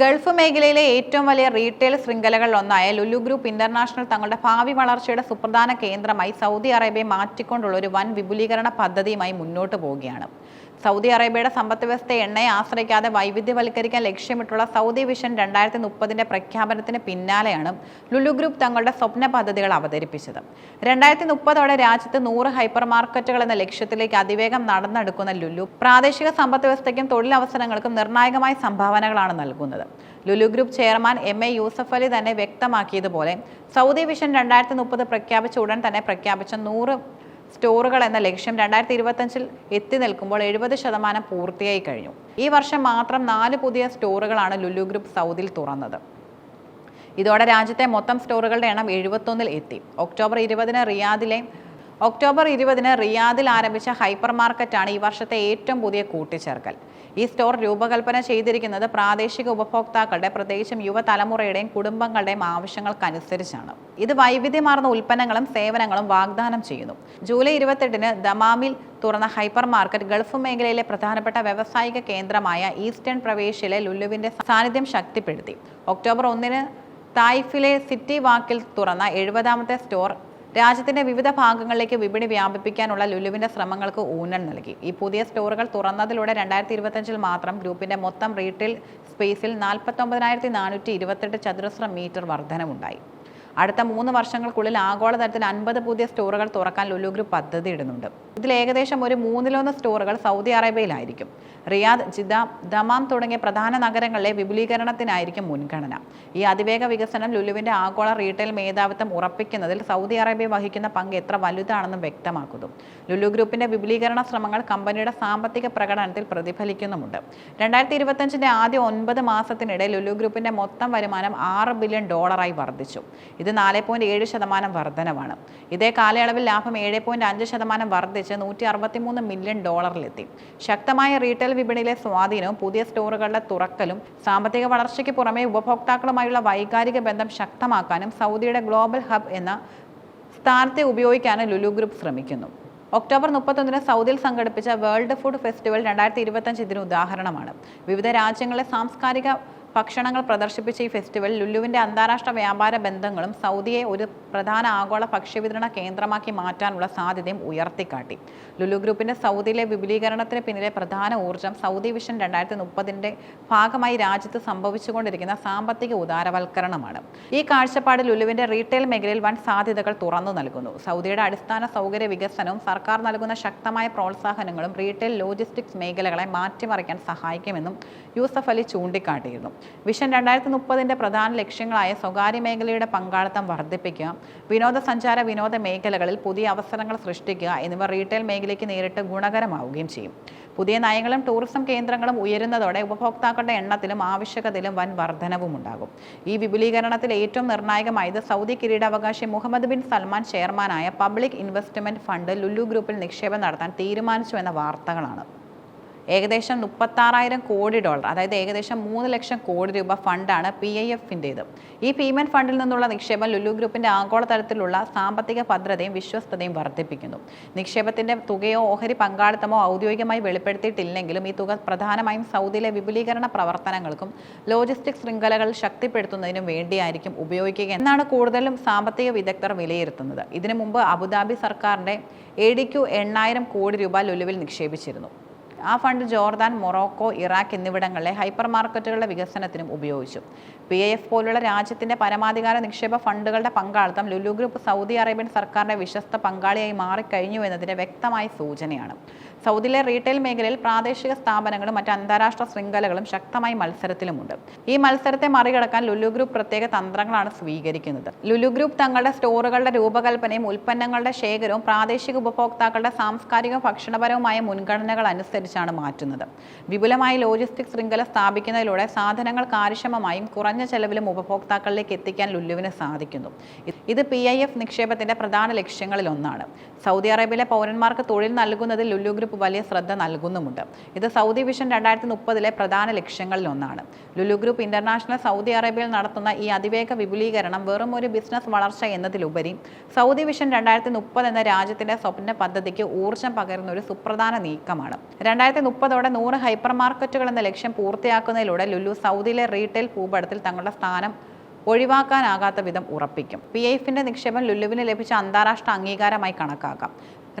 Gulf മേഖലയിലെ ഏറ്റവും വലിയ റീറ്റെയിൽ ശൃംഖലകളിലൊന്നായ ലുലു ഗ്രൂപ്പ് ഇന്റർനാഷണൽ തങ്ങളുടെ ഭാവി വളർച്ചയുടെ സുപ്രധാന കേന്ദ്രമായി സൗദി അറേബ്യ മാറ്റിക്കൊണ്ടുള്ള ഒരു വൻ വിപുലീകരണ പദ്ധതിയുമായി മുന്നോട്ട് പോവുകയാണ്. സൗദി അറേബ്യയുടെ സമ്പദ് വ്യവസ്ഥയെ എണ്ണയെ ആശ്രയിക്കാതെ വൈവിധ്യവൽക്കരിക്കാൻ ലക്ഷ്യമിട്ടുള്ള സൗദി വിഷൻ രണ്ടായിരത്തി മുപ്പതിന്റെ പ്രഖ്യാപനത്തിന് പിന്നാലെയാണ് ലുലു ഗ്രൂപ്പ് തങ്ങളുടെ സ്വപ്ന പദ്ധതികൾ അവതരിപ്പിച്ചത്. രണ്ടായിരത്തി മുപ്പതോടെ രാജ്യത്ത് നൂറ് ഹൈപ്പർ മാർക്കറ്റുകൾ എന്ന ലക്ഷ്യത്തിലേക്ക് അതിവേഗം നടന്നെടുക്കുന്ന ലുലു പ്രാദേശിക സമ്പദ് വ്യവസ്ഥയ്ക്കും തൊഴിലവസരങ്ങൾക്കും നിർണായകമായ സംഭാവനകളാണ് നൽകുന്നത്. Lulu group chairman M A Yusuff Ali തന്നെ വ്യക്തമാക്കിയതുപോലെ സൗദി വിഷൻ രണ്ടായിരത്തി മുപ്പത് പ്രഖ്യാപിച്ച ഉടൻ തന്നെ പ്രഖ്യാപിച്ച നൂറ് സ്റ്റോറുകൾ എന്ന ലക്ഷ്യം രണ്ടായിരത്തി ഇരുപത്തഞ്ചിൽ എത്തി നിൽക്കുമ്പോൾ എഴുപത് ശതമാനം പൂർത്തിയായി കഴിഞ്ഞു. ഈ വർഷം മാത്രം നാല് പുതിയ സ്റ്റോറുകളാണ് ലുലു ഗ്രൂപ്പ് സൗദിയിൽ തുറന്നത്. ഇതോടെ രാജ്യത്തെ മൊത്തം സ്റ്റോറുകളുടെ എണ്ണം എഴുപത്തൊന്നിൽ എത്തി. ഒക്ടോബർ ഇരുപതിന് റിയാദിലെ ഒക്ടോബർ ഇരുപതിന് റിയാദിൽ ആരംഭിച്ച ഹൈപ്പർ മാർക്കറ്റാണ് ഈ വർഷത്തെ ഏറ്റവും പുതിയ കൂട്ടിച്ചേർക്കൽ. ഈ സ്റ്റോർ രൂപകൽപ്പന ചെയ്തിരിക്കുന്നത് പ്രാദേശിക ഉപഭോക്താക്കളുടെ പ്രത്യേകിച്ചും യുവതലമുറയുടെയും കുടുംബങ്ങളുടെയും ആവശ്യങ്ങൾക്കനുസരിച്ചാണ്. ഇത് വൈവിധ്യമാർന്ന ഉൽപ്പന്നങ്ങളും സേവനങ്ങളും വാഗ്ദാനം ചെയ്യുന്നു. ജൂലൈ ഇരുപത്തെട്ടിന് ദമാമിൽ തുറന്ന ഹൈപ്പർ മാർക്കറ്റ് ഗൾഫ് മേഖലയിലെ പ്രധാനപ്പെട്ട വ്യവസായിക കേന്ദ്രമായ ഈസ്റ്റേൺ പ്രവേശിലെ ലുല്ലുവിന്റെ സാന്നിധ്യം ശക്തിപ്പെടുത്തി. ഒക്ടോബർ ഒന്നിന് തായ്ഫിലെ സിറ്റി വാക്കിൽ തുറന്ന എഴുപതാമത്തെ സ്റ്റോർ രാജ്യത്തിന്റെ വിവിധ ഭാഗങ്ങളിലേക്ക് വിപണി വ്യാപിപ്പിക്കാനുള്ള ലുലുവിന്റെ ശ്രമങ്ങൾക്ക് ഊന്നൽ നൽകി. ഈ പുതിയ സ്റ്റോറുകൾ തുറന്നതിലൂടെ രണ്ടായിരത്തി ഇരുപത്തഞ്ചിൽ മാത്രം ഗ്രൂപ്പിന്റെ മൊത്തം റീറ്റെയിൽ സ്പേസിൽ നാൽപ്പത്തൊമ്പതിനായിരത്തി നാനൂറ്റി ഇരുപത്തെട്ട് ചതുരശ്ര മീറ്റർ വർധനമുണ്ടായി അടുത്ത മൂന്ന് വർഷങ്ങൾക്കുള്ളിൽ ആഗോളതലത്തിൽ അൻപത് പുതിയ സ്റ്റോറുകൾ തുറക്കാൻ ലുലു ഗ്രൂപ്പ് പദ്ധതി ഇടുന്നുണ്ട്. ഇതിൽ ഏകദേശം ഒരു മൂന്നിലൊന്ന് സ്റ്റോറുകൾ സൗദി അറേബ്യയിലായിരിക്കും. റിയാദ് ജിദ ദമാം തുടങ്ങിയ പ്രധാന നഗരങ്ങളിലെ വിപുലീകരണത്തിനായിരിക്കും മുൻഗണന. ഈ അതിവേഗ വികസനം ലുലുവിന്റെ ആഗോള റീറ്റെയിൽ മേധാവിത്വം ഉറപ്പിക്കുന്നതിൽ സൗദി അറേബ്യ വഹിക്കുന്ന പങ്ക് എത്ര വലുതാണെന്നും വ്യക്തമാക്കുന്നു. ലുലു ഗ്രൂപ്പിന്റെ വിപുലീകരണ ശ്രമങ്ങൾ കമ്പനിയുടെ സാമ്പത്തിക പ്രകടനത്തിൽ പ്രതിഫലിക്കുന്നുമുണ്ട്. രണ്ടായിരത്തി ഇരുപത്തഞ്ചിന്റെ ആദ്യ ഒൻപത് മാസത്തിനിടെ ലുലു ഗ്രൂപ്പിന്റെ മൊത്തം വരുമാനം ആറ് ബില്യൺ ഡോളറായി വർദ്ധിച്ചു. ഇത് നാല് പോയിന്റ് ഏഴ് ശതമാനം വർധനവാണ്. ഇതേ കാലയളവിൽ ലാഭം ഏഴ് പോയിന്റ് അഞ്ച് ശതമാനം വർദ്ധിച്ച് നൂറ്റി അറുപത്തിമൂന്ന് മില്യൺ ഡോളറിലെത്തി ശക്തമായ റീറ്റെയിൽ വിപണിയിലെ സ്വാധീനവും പുതിയ സ്റ്റോറുകളുടെ തുറക്കലും സാമ്പത്തിക വളർച്ചയ്ക്ക് പുറമെ ഉപഭോക്താക്കളുമായുള്ള വൈകാരിക ബന്ധം ശക്തമാക്കാനും സൗദിയുടെ ഗ്ലോബൽ ഹബ് എന്ന സ്ഥാനത്തെ ഉപയോഗിക്കാനും ലുലു ഗ്രൂപ്പ് ശ്രമിക്കുന്നു. ഒക്ടോബർ മുപ്പത്തൊന്നിന് സൗദിയിൽ സംഘടിപ്പിച്ച വേൾഡ് ഫുഡ് ഫെസ്റ്റിവൽ രണ്ടായിരത്തി ഇരുപത്തഞ്ച് ഇതിന് ഉദാഹരണമാണ്. വിവിധ രാജ്യങ്ങളിലെ സാംസ്കാരിക ഭക്ഷണങ്ങൾ പ്രദർശിപ്പിച്ച ഈ ഫെസ്റ്റിവൽ ലുലുവിന്റെ അന്താരാഷ്ട്ര വ്യാപാര ബന്ധങ്ങളും സൗദിയെ ഒരു പ്രധാന ആഗോള ഭക്ഷ്യവിതരണ കേന്ദ്രമാക്കി മാറ്റാനുള്ള സാധ്യതയും ഉയർത്തിക്കാട്ടി. ലുലു ഗ്രൂപ്പിന്റെ സൗദിയിലെ വിപുലീകരണത്തിന് പിന്നിലെ പ്രധാന ഊർജം സൗദി വിഷൻ രണ്ടായിരത്തി മുപ്പതിന്റെ ഭാഗമായി രാജ്യത്ത് സംഭവിച്ചുകൊണ്ടിരിക്കുന്ന സാമ്പത്തിക ഉദാരവൽക്കരണമാണ്. ഈ കാഴ്ചപ്പാട് ലുലുവിന്റെ റീറ്റെയിൽ മേഖലയിൽ വൻ സാധ്യതകൾ തുറന്നു നൽകുന്നു. സൗദിയുടെ അടിസ്ഥാന സൗകര്യ വികസനവും സർക്കാർ നൽകുന്ന ശക്തമായ പ്രോത്സാഹനങ്ങളും റീറ്റെയിൽ ലോജിസ്റ്റിക്സ് മേഖലകളെ മാറ്റിമറിക്കാൻ സഹായിക്കുമെന്നും യൂസഫ് അലി ചൂണ്ടിക്കാട്ടിയിരുന്നു. വിഷൻ രണ്ടായിരത്തി മുപ്പതിന്റെ പ്രധാന ലക്ഷ്യങ്ങളായ സ്വകാര്യ മേഖലയുടെ പങ്കാളിത്തം വർദ്ധിപ്പിക്കുക വിനോദസഞ്ചാര വിനോദ മേഖലകളിൽ പുതിയ അവസരങ്ങൾ സൃഷ്ടിക്കുക എന്നിവ റീറ്റെയിൽ മേഖലയ്ക്ക് നേരിട്ട് ഗുണകരമാവുകയും ചെയ്യും. പുതിയ നയങ്ങളും ടൂറിസം കേന്ദ്രങ്ങളും ഉയരുന്നതോടെ ഉപഭോക്താക്കളുടെ എണ്ണത്തിലും ആവശ്യകതയിലും വൻ വർധനവും ഉണ്ടാകും. ഈ വിപുലീകരണത്തിൽ ഏറ്റവും നിർണായകമായത് സൗദി കിരീടാവകാശി മുഹമ്മദ് ബിൻ സൽമാൻ ചെയർമാനായ പബ്ലിക് ഇൻവെസ്റ്റ്മെന്റ് ഫണ്ട് ലുലു ഗ്രൂപ്പിൽ നിക്ഷേപം നടത്താൻ തീരുമാനിച്ചു എന്ന വാർത്തകളാണ്. ഏകദേശം മുപ്പത്താറായിരം കോടി ഡോളർ അതായത് ഏകദേശം മൂന്ന് ലക്ഷം കോടി രൂപ ഫണ്ടാണ് പി ഐ എഫിന്റേത് ഈ ഭീമൻ ഫണ്ടിൽ നിന്നുള്ള നിക്ഷേപം ലുലു ഗ്രൂപ്പിന്റെ ആഗോളതലത്തിലുള്ള സാമ്പത്തിക ഭദ്രതയും വിശ്വസ്തതയും വർദ്ധിപ്പിക്കുന്നു. നിക്ഷേപത്തിന്റെ തുകയോ ഓഹരി പങ്കാളിത്തമോ ഔദ്യോഗികമായി വെളിപ്പെടുത്തിയിട്ടില്ലെങ്കിലും ഈ തുക പ്രധാനമായും സൗദിയിലെ വിപുലീകരണ പ്രവർത്തനങ്ങൾക്കും ലോജിസ്റ്റിക് ശൃംഖലകൾ ശക്തിപ്പെടുത്തുന്നതിനും വേണ്ടിയായിരിക്കും ഉപയോഗിക്കുക എന്നാണ് കൂടുതലും സാമ്പത്തിക വിദഗ്ധർ വിലയിരുത്തുന്നത്. ഇതിനു മുമ്പ് അബുദാബി സർക്കാരിന്റെ എ ഡി ക്യു എണ്ണായിരം കോടി രൂപ ലുലുവിൽ നിക്ഷേപിച്ചിരുന്നു. ആ ഫണ്ട് ജോർദാൻ മൊറോക്കോ ഇറാഖ് എന്നിവിടങ്ങളിലെ ഹൈപ്പർ മാർക്കറ്റുകളുടെ വികസനത്തിനും ഉപയോഗിച്ചു. പി ഐ എഫ് പോലുള്ള രാജ്യത്തിന്റെ പരമാധികാര നിക്ഷേപ ഫണ്ടുകളുടെ പങ്കാളിത്തം ലുലു ഗ്രൂപ്പ് സൗദി അറേബ്യൻ സർക്കാരിന്റെ വിശ്വസ്ത പങ്കാളിയായി മാറിക്കഴിഞ്ഞു എന്നതിന്റെ വ്യക്തമായ സൂചനയാണ്. സൗദിയിലെ റീറ്റെയിൽ മേഖലയിൽ പ്രാദേശിക സ്ഥാപനങ്ങളും മറ്റ് അന്താരാഷ്ട്ര ശൃംഖലകളും ശക്തമായി മത്സരത്തിലുമുണ്ട്. ഈ മത്സരത്തെ മറികടക്കാൻ ലുലു ഗ്രൂപ്പ് പ്രത്യേക തന്ത്രങ്ങളാണ് സ്വീകരിക്കുന്നത്. ലുലു ഗ്രൂപ്പ് തങ്ങളുടെ സ്റ്റോറുകളുടെ രൂപകൽപ്പനയും ഉൽപ്പന്നങ്ങളുടെ ശേഖരവും പ്രാദേശിക ഉപഭോക്താക്കളുടെ സാംസ്കാരിക ഭക്ഷണപരവുമായ മുൻഗണനകൾ അനുസരിച്ചാണ് മാറ്റുന്നത്. വിപുലമായ ലോജിസ്റ്റിക് ശൃംഖല സ്ഥാപിക്കുന്നതിലൂടെ സാധനങ്ങൾ കാര്യക്ഷമമായും കുറഞ്ഞ ചെലവിലും ഉപഭോക്താക്കളിലേക്ക് എത്തിക്കാൻ ലുല്ലുവിന് സാധിക്കുന്നു. ഇത് പി ഐ എഫ് നിക്ഷേപത്തിന്റെ പ്രധാന ലക്ഷ്യങ്ങളിൽ ഒന്നാണ്. സൗദി അറേബ്യയിലെ പൗരന്മാർക്ക് തൊഴിൽ നൽകുന്നതിൽ ലുല്ലു ഗ്രൂപ്പ് വലിയ ശ്രദ്ധ നൽകുന്നുമുണ്ട്. ഇത് സൗദി വിഷൻ രണ്ടായിരത്തി മുപ്പതിലെ പ്രധാന ലക്ഷ്യങ്ങളിലൊന്നാണ് ലുലു ഗ്രൂപ്പ് ഇന്റർനാഷണൽ സൗദി അറേബ്യയിൽ നടത്തുന്ന ഈ അതിവേഗ വിപുലീകരണം വെറും ഒരു ബിസിനസ് വളർച്ച എന്നതിലുപരി സൗദി വിഷൻ രണ്ടായിരത്തി മുപ്പത് എന്ന രാജ്യത്തിന്റെ സ്വപ്ന പദ്ധതിക്ക് ഊർജം പകരുന്ന ഒരു സുപ്രധാന നീക്കമാണ്. രണ്ടായിരത്തി മുപ്പതോടെ നൂറ് ഹൈപ്പർ മാർക്കറ്റുകൾ എന്ന ലക്ഷ്യം പൂർത്തിയാക്കുന്നതിലൂടെ ലുലു സൗദിയിലെ റീറ്റെയിൽ ഭൂപടത്തിൽ തങ്ങളുടെ സ്ഥാനം ഒഴിവാക്കാനാകാത്ത വിധം ഉറപ്പിക്കും. പി എഫിന്റെ നിക്ഷേപം ലുലുവിന് ലഭിച്ച അന്താരാഷ്ട്ര അംഗീകാരമായി കണക്കാക്കാം.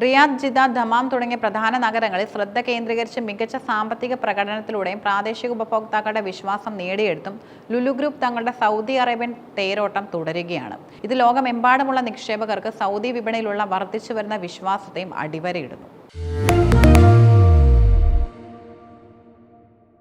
റിയാദ് ജിദ ദമാം തുടങ്ങിയ പ്രധാന നഗരങ്ങളിൽ ശ്രദ്ധ കേന്ദ്രീകരിച്ച് മികച്ച സാമ്പത്തിക പ്രകടനത്തിലൂടെയും പ്രാദേശിക ഉപഭോക്താക്കളുടെ വിശ്വാസം നേടിയെടുത്തും ലുലു ഗ്രൂപ്പ് തങ്ങളുടെ സൗദി അറേബ്യൻ തേരോട്ടം തുടരുകയാണ്. ഇത് ലോകമെമ്പാടുമുള്ള നിക്ഷേപകർക്ക് സൗദി വിപണിയിലുള്ള വർദ്ധിച്ചു വരുന്ന വിശ്വാസത്തെയും അടിവരയിടുന്നു.